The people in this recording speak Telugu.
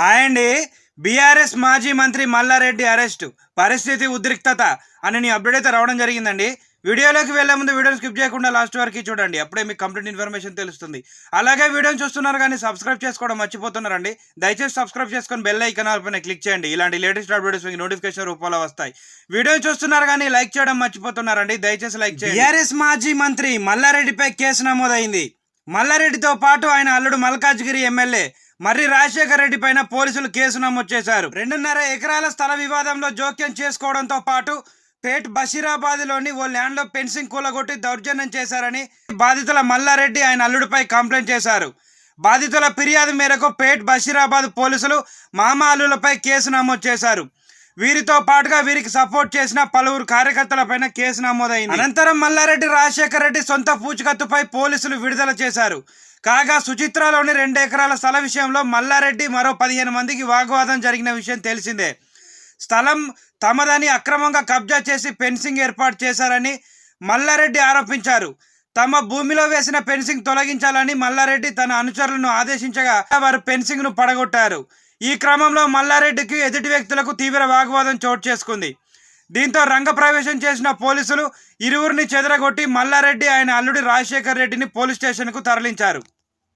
హాయ్ అండి. బీఆర్ఎస్ మాజీ మంత్రి మల్లారెడ్డి అరెస్టు. పరిస్థితి ఉద్రిక్తత అని నీ అప్డేట్ అయితే రావడం జరిగిందండి. వీడియోలోకి వెళ్ళే ముందు వీడియోని స్కిప్ చేయకుండా లాస్ట్ వరకు చూడండి. అప్పుడే మీకు కంప్లీట్ ఇన్ఫర్మేషన్ తెలుస్తుంది. అలాగే వీడియోని చూస్తున్నారు కానీ సబ్స్క్రైబ్ చేసుకోవడం మర్చిపోతున్నారండి. దయచేసి సబ్స్క్రైబ్ చేసుకొని బెల్ ఐకన్ పైన క్లిక్ చేయండి. ఇలాంటి లేటెస్ట్ అప్డేట్స్ మీకు నోటిఫికేషన్ రూపంలో వస్తాయి. వీడియో చూస్తున్నారు కానీ లైక్ చేయడం మర్చిపోతున్నారండి. దయచేసి లైక్ చేయండి. బీఆర్ఎస్ మాజీ మంత్రి మల్లారెడ్డిపై కేసు నమోదైంది. మల్లారెడ్డితో పాటు ఆయన అల్లుడు మల్కాజ్గిరి ఎమ్మెల్యే. మర్రి రాజశేఖర రెడ్డి పైన పోలీసులు కేసు నమోదు చేశారు. రెండున్నర ఎకరాల స్థల వివాదంలో జోక్యం చేసుకోవడంతో పాటు పేట్ బషీరాబాద్లోని ఓ ల్యాండ్లో పెన్సింగ్ కూలగొట్టి దౌర్జన్యం చేశారని బాధితుల మల్లారెడ్డి ఆయన అల్లుడిపై కంప్లైంట్ చేశారు. బాధితుల ఫిర్యాదు మేరకు పేట్ బషీరాబాద్ పోలీసులు మామ అల్లులపై కేసు నమోదు చేశారు. వీరితో పాటుగా వీరికి సపోర్ట్ చేసిన పలువురు కార్యకర్తలపైన కేసు నమోదైంది. అనంతరం మల్లారెడ్డి రాజశేఖర రెడ్డి సొంత పూచికత్తుపై పోలీసులు విడుదల చేశారు. కాగా సుచిత్రలోని రెండు ఎకరాల స్థల విషయంలో మల్లారెడ్డి మరో పదిహేను మందికి వాగ్వాదం జరిగిన విషయం తెలిసిందే. స్థలం తమదని అక్రమంగా కబ్జా చేసి ఫెన్సింగ్ ఏర్పాటు చేశారని మల్లారెడ్డి ఆరోపించారు. తమ భూమిలో వేసిన ఫెన్సింగ్ తొలగించాలని మల్లారెడ్డి తన అనుచరులను ఆదేశించగా వారు పెన్సింగ్ను పడగొట్టారు. ఈ క్రమంలో మల్లారెడ్డికి ఎదుటి వ్యక్తులకు తీవ్ర వాగ్వాదం చోటు చేసుకుంది. దీంతో రంగప్రవేశం చేసిన పోలీసులు ఇరువురిని చెదరగొట్టి మల్లారెడ్డి ఆయన అల్లుడి రాజశేఖర్ రెడ్డిని పోలీస్ స్టేషన్కు తరలించారు.